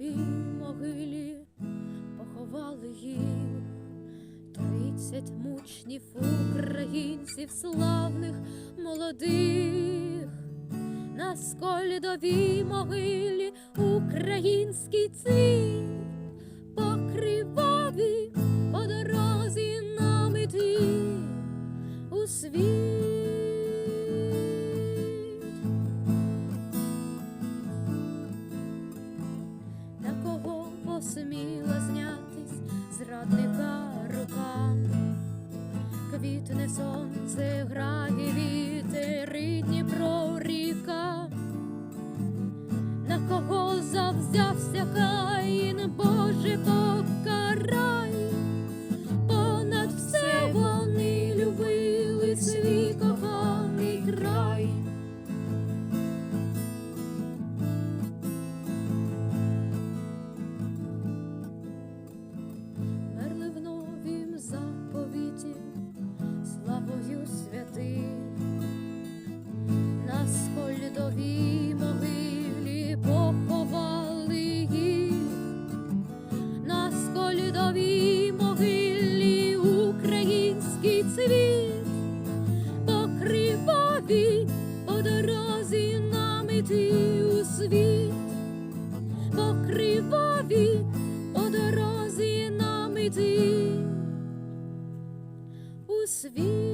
святій могилі поховали їх тридцять мучнів українців, славних молодих, на сколідовій могилі український цвіт покриваві по дорозі нам іти у світ. Посміла знятись зрадника рука, квітне сонце грає вітер і Дніпро ріка, на кого завзявся Каїн, Боже покарай, понад все вони любили свій нам у світ, покриваві по дорозі нам іти у світ.